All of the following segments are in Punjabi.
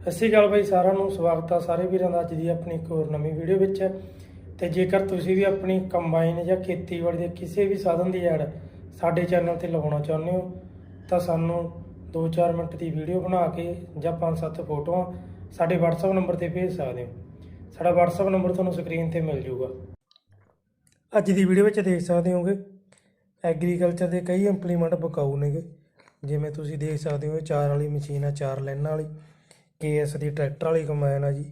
ਸਤਿ ਸ਼੍ਰੀ ਅਕਾਲ ਬਾਈ, ਸਾਰਿਆਂ ਨੂੰ ਸਵਾਗਤ ਆ ਸਾਰੇ ਵੀਰਾਂ ਦਾ ਅੱਜ ਦੀ ਆਪਣੀ ਇੱਕ ਹੋਰ ਨਵੀਂ ਵੀਡੀਓ ਵਿੱਚ। ਤੇ ਜੇਕਰ ਤੁਸੀਂ ਵੀ ਆਪਣੀ ਕੰਬਾਈਨ ਜਾਂ ਖੇਤੀਬਾੜੀ ਦੇ ਕਿਸੇ ਵੀ ਸਾਧਨ ਦੀ ਐਡ ਸਾਡੇ ਚੈਨਲ ਤੇ ਲਗਾਉਣਾ ਚਾਹੁੰਦੇ ਹੋ, ਤਾਂ ਸਾਨੂੰ 2-4 ਮਿੰਟ ਦੀ ਵੀਡੀਓ ਬਣਾ ਕੇ ਜਾਂ 5-7 ਫੋਟੋਆਂ ਸਾਡੇ WhatsApp ਨੰਬਰ ਤੇ ਭੇਜ ਸਕਦੇ ਹੋ। ਸਾਡਾ WhatsApp ਨੰਬਰ ਤੁਹਾਨੂੰ ਸਕਰੀਨ ਤੇ ਮਿਲ ਜਾਊਗਾ। ਅੱਜ ਦੀ ਵੀਡੀਓ ਵਿੱਚ ਦੇਖ ਸਕਦੇ ਹੋਗੇ, ਐਗਰੀਕਲਚਰ ਦੇ ਕਈ ਇੰਪਲੀਮੈਂਟ ਬਕਾਊ ਨੇਗੇ। ਜਿਵੇਂ ਤੁਸੀਂ ਦੇਖ ਸਕਦੇ ਹੋ, ਇਹ ਚਾਰ ਵਾਲੀ ਮਸ਼ੀਨ ਆ, ਚਾਰ ਲਾਈਨਾਂ ਵਾਲੀ। ਕੇਐਸ ਦੀ ਟਰੈਕਟਰ ਵਾਲੀ ਕੰਬਾਈਨ ਆ ਜੀ।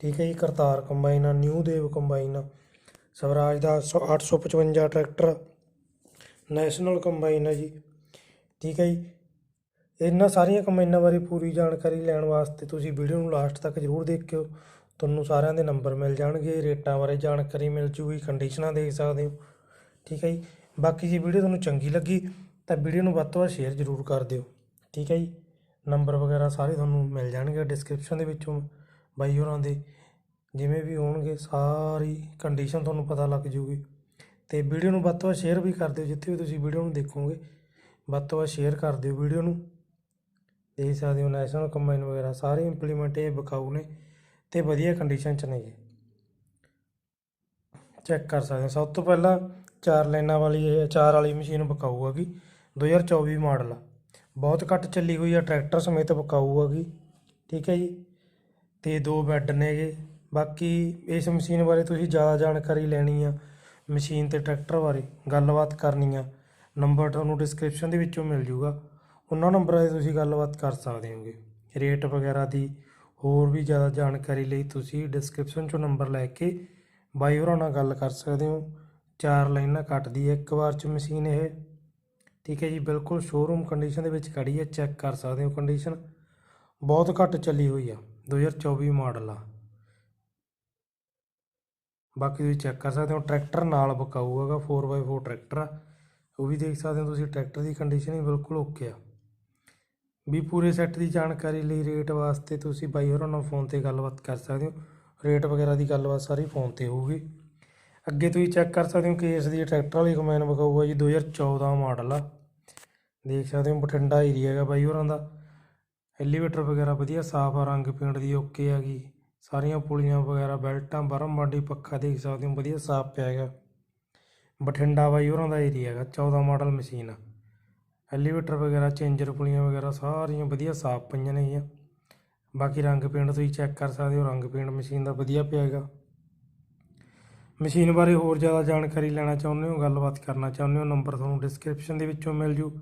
ਠੀਕ ਹੈ ਜੀ, ਕਰਤਾਰ ਕੰਬਾਈਨ ਆ, ਨਿਊ ਦੇਵ ਕੰਬਾਈਨ ਆ। ਸਵਰਾਜ ਦਾ 855 ਟਰੈਕਟਰ, ਨੈਸ਼ਨਲ ਕੰਬਾਈਨ ਆ ਜੀ। ਠੀਕ ਹੈ ਜੀ, ਇਹਨਾਂ ਸਾਰੀਆਂ ਕੰਬਾਈਨਾਂ ਬਾਰੇ ਪੂਰੀ ਜਾਣਕਾਰੀ ਲੈਣ ਵਾਸਤੇ ਤੁਸੀਂ ਵੀਡੀਓ ਨੂੰ ਲਾਸਟ ਤੱਕ ਜ਼ਰੂਰ ਦੇਖਿਓ। ਤੁਹਾਨੂੰ ਸਾਰਿਆਂ ਦੇ ਨੰਬਰ ਮਿਲ ਜਾਣਗੇ, ਰੇਟਾਂ ਬਾਰੇ ਜਾਣਕਾਰੀ ਮਿਲ ਜੂਗੀ ਕੰਡੀਸ਼ਨਾਂ ਦੇਖ ਸਕਦੇ ਹੋ। ਠੀਕ ਹੈ ਜੀ, ਬਾਕੀ ਜੇ ਵੀਡੀਓ ਤੁਹਾਨੂੰ ਚੰਗੀ ਲੱਗੀ ਤਾਂ ਵੀਡੀਓ ਨੂੰ ਵੱਧ ਤੋਂ ਵੱਧ ਸ਼ੇਅਰ ਜ਼ਰੂਰ ਕਰ ਦਿਓ। ਠੀਕ ਹੈ ਜੀ। ਨੰਬਰ ਵਗੈਰਾ ਸਾਰੇ ਤੁਹਾਨੂੰ ਮਿਲ ਜਾਣਗੇ ਡਿਸਕ੍ਰਿਪਸ਼ਨ ਦੇ ਵਿੱਚੋਂ ਬਾਈ ਹੋਰਾਂ ਦੇ। ਜਿਵੇਂ ਵੀ ਹੋਣਗੇ, ਸਾਰੀ ਕੰਡੀਸ਼ਨ ਤੁਹਾਨੂੰ ਪਤਾ ਲੱਗ ਜੂਗੀ। ਤੇ ਵੀਡੀਓ ਨੂੰ ਵੱਧ ਤੋਂ ਵੱਧ ਸ਼ੇਅਰ ਵੀ ਕਰ ਦਿਓ, ਜਿੱਥੇ ਵੀ ਤੁਸੀਂ ਵੀਡੀਓ ਨੂੰ ਦੇਖੋਗੇ। ਵੱਧ ਤੋਂ ਵੱਧ ਸ਼ੇਅਰ ਕਰ ਦਿਓ ਵੀਡੀਓ ਨੂੰ। ਦੇਖ ਸਕਦੇ ਹੋ ਨੈਸ਼ਨਲ ਕੰਬਾਈਨ ਵਗੈਰਾ ਸਾਰੇ ਇੰਪਲੀਮੈਂਟ ਇਹ ਬਕਾਊ ਨੇ ਤੇ ਵਧੀਆ ਕੰਡੀਸ਼ਨ ਚ ਨੇ ਜੀ ਚੈੱਕ ਕਰ ਸਕਦੇ ਹੋ। ਸਭ ਤੋਂ ਪਹਿਲਾਂ ਚਾਰ ਲਾਈਨਾਂ ਵਾਲੀ ਇਹ, ਚਾਰ ਵਾਲੀ ਮਸ਼ੀਨ ਵਿਕਾਊ ਹੈਗੀ 2024 ਮਾਡਲ ਆ। ਬਹੁਤ ਘੱਟ ਚੱਲੀ ਹੋਈ ਆ, ਟਰੈਕਟਰ ਸਮੇਤ ਵਿਕਾਊ ਹੈਗੀ। ਠੀਕ ਹੈ ਜੀ? ਅਤੇ ਦੋ ਬੈੱਡ ਨੇਗੇ। ਬਾਕੀ ਇਸ ਮਸ਼ੀਨ ਬਾਰੇ ਤੁਸੀਂ ਜ਼ਿਆਦਾ ਜਾਣਕਾਰੀ ਲੈਣੀ ਆ, ਮਸ਼ੀਨ ਤੇ ਟਰੈਕਟਰ ਬਾਰੇ। ਗੱਲਬਾਤ ਕਰਨੀ ਆ। ਨੰਬਰ ਤੁਹਾਨੂੰ ਡਿਸਕ੍ਰਿਪਸ਼ਨ ਦੇ ਵਿੱਚੋਂ ਮਿਲ ਜੂਗਾ। ਉਹਨਾਂ ਨੰਬਰਾਂ 'ਤੇ ਤੁਸੀਂ ਗੱਲਬਾਤ ਕਰ ਸਕਦੇ ਹੋਗੇ। ਰੇਟ ਵਗੈਰਾ ਦੀ ਹੋਰ ਵੀ ਜ਼ਿਆਦਾ ਜਾਣਕਾਰੀ ਲਈ ਤੁਸੀਂ ਡਿਸਕ੍ਰਿਪਸ਼ਨ 'ਚੋਂ ਨੰਬਰ ਲੈ ਕੇ ਬਾਈ ਹੋਰਾਂ ਨਾਲ ਗੱਲ ਕਰ ਸਕਦੇ ਹੋ। ਚਾਰ ਲਾਈਨਾਂ ਕੱਟਦੀ ਹੈ ਇੱਕ ਵਾਰ 'ਚ ਮਸ਼ੀਨ ਇਹ। ਠੀਕ ਹੈ ਜੀ, ਬਿਲਕੁਲ ਸ਼ੋਰੂਮ ਕੰਡੀਸ਼ਨ ਦੇ ਵਿੱਚ ਖੜੀ ਹੈ ਚੈੱਕ ਕਰ ਸਕਦੇ ਹੋ ਕੰਡੀਸ਼ਨ ਬਹੁਤ ਘੱਟ ਚੱਲੀ ਹੋਈ ਆ 2024 ਮਾਡਲ ਆ। ਬਾਕੀ ਤੁਸੀਂ ਚੈੱਕ ਕਰ ਸਕਦੇ ਹੋ ਟਰੈਕਟਰ ਨਾਲ ਬਕਾਊ ਹੈਗਾ 4x4 ਟਰੈਕਟਰ ਆ। ਉਹ ਵੀ ਦੇਖ ਸਕਦੇ ਹੋ ਤੁਸੀਂ ਟਰੈਕਟਰ ਦੀ ਕੰਡੀਸ਼ਨ ਹੀ ਬਿਲਕੁਲ ਓਕੇ ਆ। ਵੀ ਪੂਰੇ ਸੈੱਟ ਦੀ ਜਾਣਕਾਰੀ ਲਈ ਰੇਟ ਵਾਸਤੇ ਤੁਸੀਂ ਬਾਈ ਹੋਰਾਂ ਨਾਲ ਫੋਨ ਤੇ ਗੱਲਬਾਤ ਕਰ ਸਕਦੇ ਹੋ। ਰੇਟ ਵਗੈਰਾ ਦੀ ਗੱਲਬਾਤ ਸਾਰੀ ਫੋਨ ਤੇ ਹੋਊਗੀ। ਅੱਗੇ ਤੁਸੀਂ ਚੈੱਕ ਕਰ ਸਕਦੇ ਹੋ ਕਿ ਇਸ ਦੀ ਟਰੈਕਟਰ ਵਾਲੀ ਕਮੈਨ ਵਿਕਾਊ ਆ ਜੀ 2014 ਮਾਡਲ ਆ। ਦੇਖ ਸਕਦੇ ਹੋ ਬਠਿੰਡਾ ਏਰੀਆ ਹੈਗਾ ਬਾਈ ਹੋਰਾਂ ਦਾ। ਐਲੀਵੇਟਰ ਵਗੈਰਾ ਵਧੀਆ, ਸਾਫ਼ ਆ, ਰੰਗ ਪੇਂਟ ਦੀ ਓਕੇ ਹੈਗੀ। ਸਾਰੀਆਂ ਪੁਲੀਆਂ ਵਗੈਰਾ, ਬੈਲਟਾਂ ਬਰਮ ਬਾਡੀ ਪੱਖਾ ਦੇਖ ਸਕਦੇ ਹੋ, ਵਧੀਆ ਸਾਫ਼ ਪਿਆ ਹੈਗਾ। ਬਠਿੰਡਾ ਬਾਈ ਹੋਰਾਂ ਦਾ ਏਰੀਆ ਹੈਗਾ 14 ਮਾਡਲ ਮਸ਼ੀਨ। ਆ ਐਲੀਵੇਟਰ ਵਗੈਰਾ ਚੇਂਜਰ ਪੁਲੀਆਂ ਵਗੈਰਾ ਸਾਰੀਆਂ ਵਧੀਆ ਸਾਫ਼ ਪਈਆਂ ਨੇਗੀਆਂ ਬਾਕੀ ਰੰਗ ਪੇਂਟ ਤੁਸੀਂ ਚੈੱਕ ਕਰ ਸਕਦੇ ਹੋ, ਰੰਗ ਪੇਂਟ ਮਸ਼ੀਨ ਦਾ ਵਧੀਆ ਪਿਆ ਹੈਗਾ। ਮਸ਼ੀਨ ਬਾਰੇ ਹੋਰ ਜ਼ਿਆਦਾ ਜਾਣਕਾਰੀ ਲੈਣਾ ਚਾਹੁੰਦੇ ਹੋ, ਗੱਲਬਾਤ ਕਰਨਾ ਚਾਹੁੰਦੇ ਹੋ, ਨੰਬਰ ਤੁਹਾਨੂੰ ਡਿਸਕ੍ਰਿਪਸ਼ਨ ਦੇ ਵਿੱਚੋਂ ਮਿਲ ਜੂ।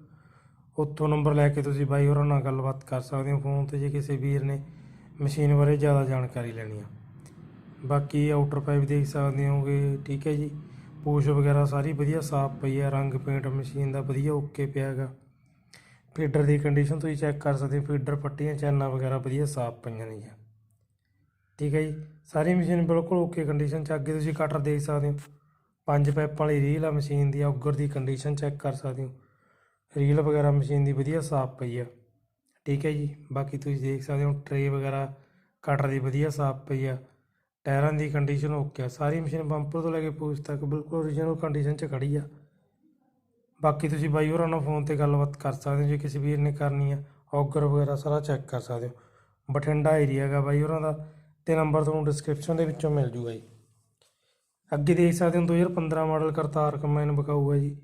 ਉੱਥੋਂ ਨੰਬਰ ਲੈ ਕੇ ਤੁਸੀਂ ਬਾਈ ਹੋਰਾਂ ਨਾਲ ਗੱਲਬਾਤ ਕਰ ਸਕਦੇ ਹੋ ਫੋਨ ਤੇ ਜੇ ਕਿਸੇ ਵੀਰ ਨੇ ਮਸ਼ੀਨ ਬਾਰੇ ਜ਼ਿਆਦਾ ਜਾਣਕਾਰੀ ਲੈਣੀ ਆ। ਬਾਕੀ ਆਊਟਰ ਪਾਈਪ ਦੇਖ ਸਕਦੇ ਹੋਗੇ, ਠੀਕ ਹੈ ਜੀ। ਪੋਸ਼ ਵਗੈਰਾ ਸਾਰੀ ਵਧੀਆ, ਸਾਫ਼ ਪਈ ਆ, ਰੰਗ ਪੇਂਟ ਮਸ਼ੀਨ ਦਾ ਵਧੀਆ ਓਕੇ ਪਿਆ ਹੈਗਾ। ਫੀਡਰ ਦੀ ਕੰਡੀਸ਼ਨ ਤੁਸੀਂ ਚੈੱਕ ਕਰ ਸਕਦੇ ਹੋ, ਫੀਡਰ ਪੱਟੀਆਂ, ਚੈਨਾਂ ਵਗੈਰਾ ਵਧੀਆ, ਸਾਫ਼ ਪਈਆਂ ਨੇ ਜੀ। ਠੀਕ ਹੈ ਜੀ। ਸਾਰੀ ਮਸ਼ੀਨ ਬਿਲਕੁਲ ਓਕੇ ਕੰਡੀਸ਼ਨ ਚ ਅੱਗੇ ਤੁਸੀਂ ਕਟਰ ਦੇਖ ਸਕਦੇ ਹੋ। ਪੰਜ ਪੈਪ ਵਾਲੀ ਰੀਲ ਆ ਮਸ਼ੀਨ ਦੀ ਔਗਰ ਦੀ ਕੰਡੀਸ਼ਨ ਚੈੱਕ ਕਰ ਸਕਦੇ ਹੋ। ਰੀਲ ਵਗੈਰਾ ਮਸ਼ੀਨ ਦੀ ਵਧੀਆ ਸਾਫ਼ ਪਈ ਆ। ਠੀਕ ਹੈ ਜੀ, ਬਾਕੀ ਤੁਸੀਂ ਦੇਖ ਸਕਦੇ ਹੋ ਟਰੇ ਵਗੈਰਾ, ਕਟਰ ਦੀ ਵਧੀਆ ਸਾਫ਼ ਪਈ ਆ। ਟਾਇਰਾਂ ਦੀ ਕੰਡੀਸ਼ਨ ਓਕੇ ਆ। ਸਾਰੀ ਮਸ਼ੀਨ ਬੰਪਰ ਤੋਂ ਲੈ ਕੇ ਪੂਛ ਤੱਕ ਬਿਲਕੁਲ ਓਰੀਜਨਲ ਕੰਡੀਸ਼ਨ 'ਚ ਖੜੀ ਆ। ਬਾਕੀ ਤੁਸੀਂ ਬਾਈ ਹੋਰਾਂ ਨਾਲ ਫੋਨ ਤੇ ਗੱਲਬਾਤ ਕਰ ਸਕਦੇ ਹੋ, ਜੇ ਕਿਸੇ ਵੀਰ ਨੇ ਕਰਨੀ ਆ ਔਗਰ ਵਗੈਰਾ ਸਾਰਾ ਚੈੱਕ ਕਰ ਸਕਦੇ ਹੋ। ਬਠਿੰਡਾ ਏਰੀਆ ਹੈਗਾ ਬਾਈ ਹੋਰਾਂ ਦਾ, ਤੇ ਨੰਬਰ ਤੁਹਾਨੂੰ ਡਿਸਕ੍ਰਿਪਸ਼ਨ ਦੇ ਵਿੱਚੋਂ ਮਿਲ ਜੂਗਾ ਜੀ। ਅੱਗੇ ਦੇਖ ਸਕਦੇ ਹੋ 2015 ਮਾਡਲ ਕਰਤਾਰ ਕੰਬਾਈਨ ਵਿਕਾਊ ਹੈ ਜੀ।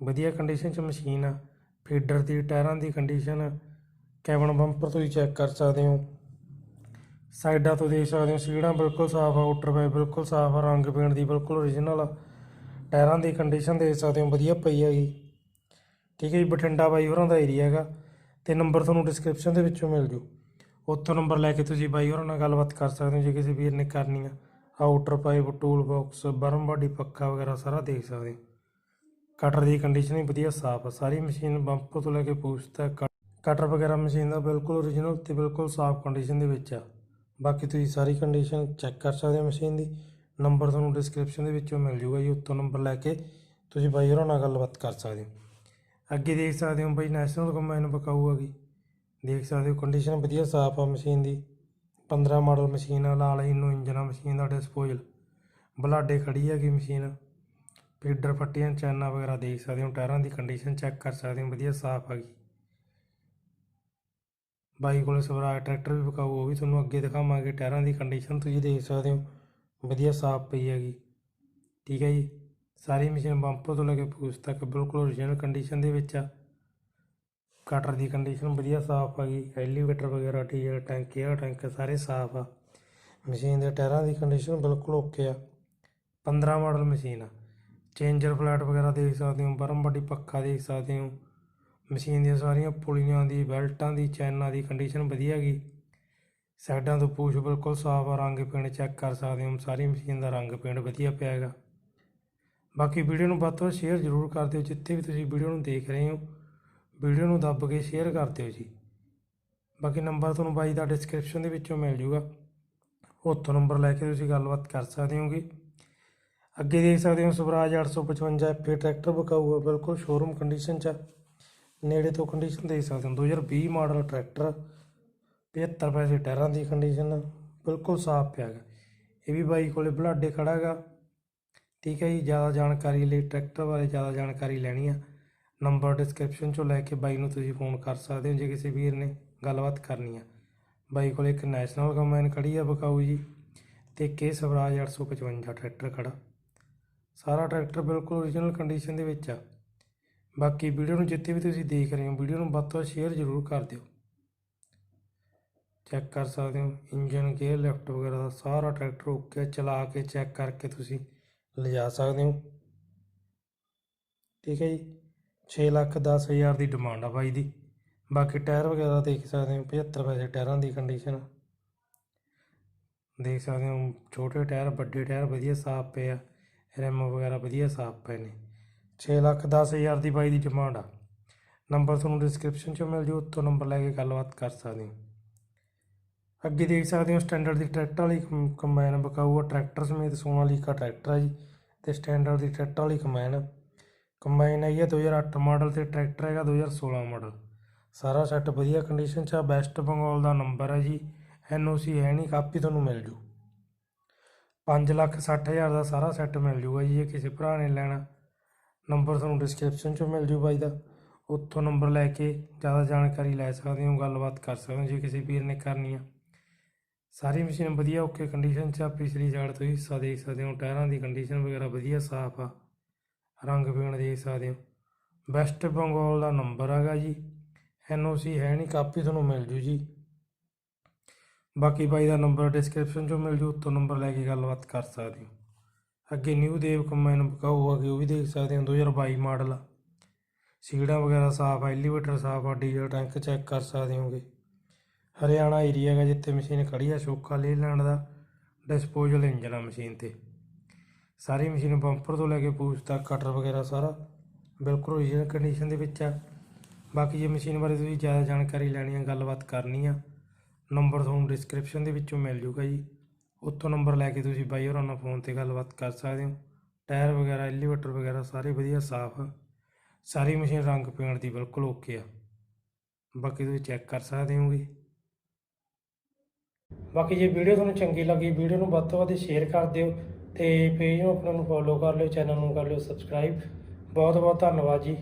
ਵਧੀਆ ਕੰਡੀਸ਼ਨ 'ਚ ਮਸ਼ੀਨ ਆ ਫੀਡਰ ਦੀ, ਟਾਇਰਾਂ ਦੀ ਕੰਡੀਸ਼ਨ ਕੈਬਨ ਬੰਪਰ ਤੁਸੀਂ ਚੈੱਕ ਕਰ ਸਕਦੇ ਹੋ। ਸਾਈਡਾਂ ਤੋਂ ਦੇਖ ਸਕਦੇ ਹੋ, ਸੀੜਾਂ ਬਿਲਕੁਲ ਸਾਫ਼ ਆ ਆਊਟਰ ਪਾਈਪ ਬਿਲਕੁਲ ਸਾਫ਼ ਆ, ਰੰਗ ਪੇਂਟ ਦੀ ਬਿਲਕੁਲ ਓਰੀਜਨਲ ਆ। ਟਾਇਰਾਂ ਦੀ ਕੰਡੀਸ਼ਨ ਦੇਖ ਸਕਦੇ ਹੋ, ਵਧੀਆ ਪਈ ਹੈਗੀ ਠੀਕ ਹੈ ਜੀ, ਬਠਿੰਡਾ ਬਾਈ ਹੋਰਾਂ ਦਾ ਏਰੀਆ ਹੈਗਾ। ਤੇ ਨੰਬਰ ਤੁਹਾਨੂੰ ਡਿਸਕ੍ਰਿਪਸ਼ਨ ਦੇ ਵਿੱਚੋਂ ਮਿਲ ਜੂ। ਉੱਥੋਂ ਨੰਬਰ ਲੈ ਕੇ ਤੁਸੀਂ ਬਾਈ ਹੋਰਾਂ ਨਾਲ ਗੱਲਬਾਤ ਕਰ ਸਕਦੇ ਹੋ, ਜੇ ਕਿਸੇ ਵੀਰ ਨੇ ਕਰਨੀ ਆ। ਆਊਟਰ ਪਾਈਪ ਟੂਲ ਬਾਕਸ ਬਰਮ ਬਾਡੀ ਪੱਖਾ ਵਗੈਰਾ ਸਾਰਾ ਦੇਖ ਸਕਦੇ ਹੋ। ਕਟਰ ਦੀ ਕੰਡੀਸ਼ਨ ਵੀ ਵਧੀਆ, ਸਾਫ਼ ਆ। ਸਾਰੀ ਮਸ਼ੀਨ ਬੰਪ ਤੋਂ ਲੈ ਕੇ ਪੂਛ ਤੱਕ ਕਟਰ ਵਗੈਰਾ ਮਸ਼ੀਨ ਦਾ ਬਿਲਕੁਲ ਓਰੀਜਨਲ ਤੇ ਬਿਲਕੁਲ ਸਾਫ਼ ਕੰਡੀਸ਼ਨ ਦੇ ਵਿੱਚ ਆ। ਬਾਕੀ ਤੁਸੀਂ ਸਾਰੀ ਕੰਡੀਸ਼ਨ ਚੈੱਕ ਕਰ ਸਕਦੇ ਹੋ ਮਸ਼ੀਨ ਦੀ। ਨੰਬਰ ਤੁਹਾਨੂੰ ਡਿਸਕ੍ਰਿਪਸ਼ਨ ਦੇ ਵਿੱਚੋਂ ਮਿਲ ਜੂਗਾ ਜੀ, ਉੱਤੋਂ ਨੰਬਰ ਲੈ ਕੇ ਤੁਸੀਂ ਬਾਈ ਹੋਰਾਂ ਨਾਲ ਗੱਲਬਾਤ ਕਰ ਸਕਦੇ ਹੋ। ਅੱਗੇ ਦੇਖ ਸਕਦੇ ਹੋ ਬਾਈ ਨੈਸ਼ਨਲ ਕੰਬਾਈਨ ਬਕਾਊ ਗਈ ਦੇਖ ਸਕਦੇ ਹੋ ਕੰਡੀਸ਼ਨ ਵਧੀਆ, ਸਾਫ਼ ਆ ਮਸ਼ੀਨ ਦੀ। 15 ਮਾਡਲ ਮਸ਼ੀਨ ਆ ਲਾਲ ਇਨੋ ਇੰਜਨ ਆ ਮਸ਼ੀਨ ਦਾ ਡਿਸਪੋਜ਼ਲ ਬਲਾਡੇ ਖੜੀ ਹੈਗੀ ਮਸ਼ੀਨ ਫੀਡਰ ਫੱਟੀਆਂ ਚੈਨਾਂ ਵਗੈਰਾ ਦੇਖ ਸਕਦੇ ਹੋ, ਟਾਇਰਾਂ ਦੀ ਕੰਡੀਸ਼ਨ ਚੈੱਕ ਕਰ ਸਕਦੇ ਹੋ, ਵਧੀਆ ਸਾਫ਼ ਆ ਗਈ। ਬਾਈ ਕੋਲ ਸਵਰਾਜ ਟਰੈਕਟਰ ਵੀ ਵਿਕਾਊ, ਉਹ ਵੀ ਤੁਹਾਨੂੰ ਅੱਗੇ ਦਿਖਾਵਾਂਗੇ, ਟਾਇਰਾਂ ਦੀ ਕੰਡੀਸ਼ਨ ਤੁਸੀਂ ਦੇਖ ਸਕਦੇ ਹੋ, ਵਧੀਆ ਸਾਫ਼ ਪਈ ਹੈਗੀ। ਠੀਕ ਹੈ ਜੀ, ਸਾਰੀ ਮਸ਼ੀਨ ਬੰਪਰ ਤੋਂ ਲੈ ਕੇ ਪੂਛ ਤੱਕ ਬਿਲਕੁਲ ਓਰੀਜਨਲ ਕੰਡੀਸ਼ਨ ਦੇ ਵਿੱਚ ਆ। ਕਟਰ ਦੀ ਕੰਡੀਸ਼ਨ ਵਧੀਆ ਸਾਫ਼ ਆ ਗਈ ਐਲੀਵੇਟਰ ਵਗੈਰਾ ਠੀਕ ਡੀਜ਼ਲ ਟੈਂਕੀ ਏਅਰ ਟੈਂਕ ਸਾਰੇ ਸਾਫ਼ ਆ। ਮਸ਼ੀਨ ਦੇ ਟਾਇਰਾਂ ਦੀ ਕੰਡੀਸ਼ਨ ਬਿਲਕੁਲ ਓਕੇ ਆ। 15 ਮਾਡਲ ਮਸ਼ੀਨ ਆ। ਚੇਂਜਰ ਫਲੈਟ ਵਗੈਰਾ ਦੇਖ ਸਕਦੇ ਹੋ, ਬਰਮ ਵੱਡੀ ਪੱਖਾ ਦੇਖ ਸਕਦੇ ਹੋ। ਮਸ਼ੀਨ ਦੀਆਂ ਸਾਰੀਆਂ ਪੁਲੀਆਂ ਦੀ, ਬੈਲਟਾਂ ਦੀ, ਚੈਨਾਂ ਦੀ ਕੰਡੀਸ਼ਨ ਵਧੀਆ ਹੈਗੀ। ਸਾਈਡਾਂ ਤੋਂ ਪੂਛ ਬਿਲਕੁਲ ਸਾਫ਼ ਆ, ਰੰਗ ਪੇਂਟ ਚੈੱਕ ਕਰ ਸਕਦੇ ਹੋ, ਸਾਰੀ ਮਸ਼ੀਨ ਦਾ ਰੰਗ ਪੇਂਟ ਵਧੀਆ ਪਿਆ ਹੈਗਾ। ਬਾਕੀ ਵੀਡੀਓ ਨੂੰ ਵੱਧ ਤੋਂ ਵੱਧ ਸ਼ੇਅਰ ਜ਼ਰੂਰ ਕਰ ਦਿਓ, ਜਿੱਥੇ ਵੀ ਤੁਸੀਂ ਵੀਡੀਓ ਨੂੰ ਦੇਖ ਰਹੇ ਹੋ। ਵੀਡੀਓ ਨੂੰ ਦੱਬ ਕੇ ਸ਼ੇਅਰ ਕਰ ਦਿਓ ਜੀ। ਬਾਕੀ ਨੰਬਰ ਤੁਹਾਨੂੰ ਬਾਈ ਦਾ ਡਿਸਕ੍ਰਿਪਸ਼ਨ ਦੇ ਵਿੱਚੋਂ ਮਿਲ ਜੂਗਾ। ਉੱਥੋਂ ਨੰਬਰ ਲੈ ਕੇ ਤੁਸੀਂ ਗੱਲਬਾਤ ਕਰ ਸਕਦੇ ਹੋਗੇ। ਅੱਗੇ ਦੇਖ ਸਕਦੇ ਹੋ ਸਵਰਾਜ 855 ਐਫਏ ਟਰੈਕਟਰ ਬਕਾਊ ਹੈ, ਬਿਲਕੁਲ ਸ਼ੋਰੂਮ ਕੰਡੀਸ਼ਨ 'ਚ ਆ। ਨੇੜੇ ਤੋਂ ਕੰਡੀਸ਼ਨ ਦੇਖ ਸਕਦੇ ਹੋ 2020 ਮਾਡਲ ਟਰੈਕਟਰ 75 ਪੈਸੇ ਟਾਇਰਾਂ ਦੀ ਕੰਡੀਸ਼ਨ ਬਿਲਕੁਲ ਸਾਫ਼ ਪਿਆ ਗਾ ਇਹ ਵੀ ਬਾਈ ਕੋਲੇ ਬਲਾਡੇ ਖੜਾ ਗਾ ਠੀਕ ਹੈ ਜੀ, ਜ਼ਿਆਦਾ ਜਾਣਕਾਰੀ ਲਈ ਟਰੈਕਟਰ ਬਾਰੇ ਜ਼ਿਆਦਾ ਜਾਣਕਾਰੀ ਲੈਣੀ ਆ। ਨੰਬਰ ਡਿਸਕ੍ਰਿਪਸ਼ਨ ਚੋਂ ਲੈ ਕੇ ਬਾਈ ਨੂੰ ਤੁਸੀਂ ਫੋਨ ਕਰ ਸਕਦੇ ਹੋ, ਜੇ ਕਿਸੇ ਵੀਰ ਨੇ ਗੱਲਬਾਤ ਕਰਨੀ ਆ। ਬਾਈ ਕੋਲ ਇੱਕ ਨੈਸ਼ਨਲ ਕੰਬਾਈਨ ਖੜੀ ਆ ਬਕਾਊ ਜੀ, ਤੇ ਕੇ ਸਵਰਾਜ 855 ਟਰੈਕਟਰ ਖੜਾ। ਸਾਰਾ ਟਰੈਕਟਰ ਬਿਲਕੁਲ ਓਰੀਜਨਲ ਕੰਡੀਸ਼ਨ ਦੇ ਵਿੱਚ ਆ। ਬਾਕੀ ਵੀਡੀਓ ਨੂੰ ਜਿੱਥੇ ਵੀ ਤੁਸੀਂ ਦੇਖ ਰਹੇ ਹੋ, ਵੀਡੀਓ ਨੂੰ ਵੱਧ ਤੋਂ ਵੱਧ ਸ਼ੇਅਰ ਜ਼ਰੂਰ ਕਰ ਦਿਓ। ਚੈੱਕ ਕਰ ਸਕਦੇ ਹੋ ਇੰਜਨ ਗੇਅਰ ਲਿਫਟ ਵਗੈਰਾ ਦਾ ਸਾਰਾ ਟਰੈਕਟਰ ਓਕੇ ਚਲਾ ਕੇ ਚੈੱਕ ਕਰਕੇ ਤੁਸੀਂ ਲਿਜਾ ਸਕਦੇ ਹੋ। ਠੀਕ ਹੈ ਜੀ 6 ਲੱਖ ਦਸ ਹਜ਼ਾਰ ਦੀ ਡਿਮਾਂਡ ਆ ਬਾਈ ਦੀ। ਬਾਕੀ ਟਾਇਰ ਵਗੈਰਾ ਦੇਖ ਸਕਦੇ ਹੋ 75 ਪੈਸੇ ਟਾਇਰਾਂ ਦੀ ਕੰਡੀਸ਼ਨ ਦੇਖ ਸਕਦੇ ਹੋ, ਛੋਟੇ ਟਾਇਰ, ਵੱਡੇ ਟਾਇਰ ਵਧੀਆ ਸਾਫ਼ ਪਏ ਆ। ਰਿਮ ਵਗੈਰਾ ਵਧੀਆ ਸਾਫ਼ ਪਏ ਨੇ। 6 ਲੱਖ ਦਸ ਹਜ਼ਾਰ ਦੀ ਬਾਈ ਦੀ ਡਿਮਾਂਡ ਆ। ਨੰਬਰ ਤੁਹਾਨੂੰ ਡਿਸਕ੍ਰਿਪਸ਼ਨ 'ਚ ਮਿਲ ਜੂ ਉੱਥੋਂ ਨੰਬਰ ਲੈ ਕੇ ਗੱਲਬਾਤ ਕਰ ਸਕਦੇ ਹੋ। ਅੱਗੇ ਦੇਖ ਸਕਦੇ ਹੋ ਸਟੈਂਡਰਡ ਦੀ ਟਰੈਕਟਰ ਵਾਲੀ ਕੰਬਾਈਨ ਬਕਾਊ ਆ ਟਰੈਕਟਰ ਸਮੇਤ ਸੋਨਾਲੀਕਾ ਟਰੈਕਟਰ ਹੈ ਜੀ, ਤੇ ਸਟੈਂਡਰਡ ਦੀ ਟਰੈਕਟਰ ਵਾਲੀ ਕੰਬਾਈਨ ਕੰਬਾਈਨ ਹੈਗੀ ਆ 2008 ਮਾਡਲ ਤੇ ਟਰੈਕਟਰ ਹੈਗਾ 2016 ਮਾਡਲ ਸਾਰਾ ਸੈੱਟ ਵਧੀਆ ਕੰਡੀਸ਼ਨ 'ਚ ਆ ਬੈਸਟ ਬੰਗਾਲ ਦਾ ਨੰਬਰ ਹੈ ਜੀ ਐਨਓਸੀ ਹੈ ਨਹੀਂ, ਕਾਪੀ ਤੁਹਾਨੂੰ ਮਿਲ ਜੂ। 5 ਲੱਖ 60 ਹਜ਼ਾਰ ਦਾ ਸਾਰਾ ਸੈੱਟ ਮਿਲ ਜੂਗਾ ਜੀ, ਇਹ ਕਿਸੇ ਭਰਾ ਨੇ ਲੈਣਾ। ਨੰਬਰ ਤੁਹਾਨੂੰ ਡਿਸਕ੍ਰਿਪਸ਼ਨ 'ਚੋਂ ਮਿਲ ਜੂ ਬਾਈ ਦਾ। ਉੱਥੋਂ ਨੰਬਰ ਲੈ ਕੇ ਜ਼ਿਆਦਾ ਜਾਣਕਾਰੀ ਲੈ ਸਕਦੇ ਹੋ, ਗੱਲਬਾਤ ਕਰ ਸਕਦੇ ਹੋ ਜੇ ਕਿਸੇ ਵੀਰ ਨੇ ਕਰਨੀ ਆ। ਸਾਰੀ ਮਸ਼ੀਨ ਵਧੀਆ ਓਕੇ ਕੰਡੀਸ਼ਨ 'ਚ ਆ, ਪਿਛਲੀ ਸਾਈਡ ਤੋਂ ਹਿੱਸਾ ਦੇਖ ਸਕਦੇ ਹੋ, ਟਾਇਰਾਂ ਦੀ ਕੰਡੀਸ਼ਨ ਵਗੈਰਾ ਵਧੀਆ, ਸਾਫ਼ ਆ। ਰੰਗ ਪੇਂਟ ਦੇਖ ਸਕਦੇ ਹੋ। ਵੈਸਟ ਬੰਗਾਲ ਦਾ ਨੰਬਰ ਹੈਗਾ ਜੀ। ਐਨਓਸੀ ਹੈ ਨਹੀਂ, ਕਾਪੀ ਤੁਹਾਨੂੰ ਮਿਲ ਜੂ ਜੀ। ਬਾਕੀ ਬਾਈ ਦਾ ਨੰਬਰ ਡਿਸਕ੍ਰਿਪਸ਼ਨ 'ਚੋਂ ਮਿਲ ਜੂ, ਉੱਤੋਂ ਨੰਬਰ ਲੈ ਕੇ ਗੱਲਬਾਤ ਕਰ ਸਕਦੇ ਹੋ। ਅੱਗੇ ਨਿਊ ਦੇਵ ਕੰਬਾਈਨ ਬਕਾਊ ਹੈਗੀ ਉਹ ਵੀ ਦੇਖ ਸਕਦੇ ਹੋ 2022 ਮਾਡਲ ਆ। ਸੀੜਾਂ ਵਗੈਰਾ ਸਾਫ਼ ਆ ਐਲੀਵੇਟਰ ਸਾਫ਼ ਆ, ਡੀਜ਼ਲ ਟੈਂਕ ਚੈੱਕ ਕਰ ਸਕਦੇ ਹੋਗੇ। ਹਰਿਆਣਾ ਏਰੀਆ ਹੈਗਾ ਜਿੱਥੇ ਮਸ਼ੀਨ ਖੜੀ ਆ ਸ਼ੋਕਾ ਲੇਲੈਂਡ ਦਾ ਡਿਸਪੋਜ਼ਲ ਇੰਜਨ ਆ ਮਸ਼ੀਨ ਤੇ। ਸਾਰੀ ਮਸ਼ੀਨ ਬੰਪਰ ਤੋਂ ਲੈ ਕੇ ਪੂਛ ਤੱਕ ਕਟਰ ਵਗੈਰਾ ਸਾਰਾ ਬਿਲਕੁਲ ਓਰੀਜਨਲ ਕੰਡੀਸ਼ਨ ਦੇ ਵਿੱਚ ਆ। ਬਾਕੀ ਜੇ ਮਸ਼ੀਨ ਬਾਰੇ ਤੁਸੀਂ ਜ਼ਿਆਦਾ ਜਾਣਕਾਰੀ ਲੈਣੀ ਆ, ਗੱਲਬਾਤ ਕਰਨੀ ਆ। ਨੰਬਰ ਤੁਹਾਨੂੰ ਡਿਸਕ੍ਰਿਪਸ਼ਨ ਦੇ ਵਿੱਚੋਂ ਮਿਲ ਜੂਗਾ ਜੀ। ਉੱਥੋਂ ਨੰਬਰ ਲੈ ਕੇ ਤੁਸੀਂ ਬਾਈ ਹੋਰਾਂ ਨਾਲ ਫੋਨ ਤੇ ਗੱਲਬਾਤ ਕਰ ਸਕਦੇ ਹੋ। ਟਾਇਰ ਵਗੈਰਾ ਐਲੀਵੇਟਰ ਵਗੈਰਾ ਸਾਰੇ ਵਧੀਆ, ਸਾਫ਼। ਆ ਸਾਰੀ ਮਸ਼ੀਨ ਰੰਗ ਪੇਂਟ ਦੀ ਬਿਲਕੁਲ ਓਕੇ ਆ। ਬਾਕੀ ਤੁਸੀਂ ਚੈੱਕ ਕਰ ਸਕਦੇ ਹੋਗੇ ਬਾਕੀ ਜੇ ਵੀਡੀਓ ਤੁਹਾਨੂੰ ਚੰਗੀ ਲੱਗੀ, ਵੀਡੀਓ ਨੂੰ ਵੱਧ ਤੋਂ ਵੱਧ ਸ਼ੇਅਰ ਕਰ ਦਿਓ ਤੇ ਪੇਜ ਨੂੰ ਆਪਣਾ ਨੂੰ ਫੋਲੋ ਕਰ ਲਿਓ ਚੈਨਲ ਨੂੰ ਕਰ ਲਿਓ ਸਬਸਕ੍ਰਾਈਬ ਬਹੁਤ ਬਹੁਤ ਧੰਨਵਾਦ ਜੀ।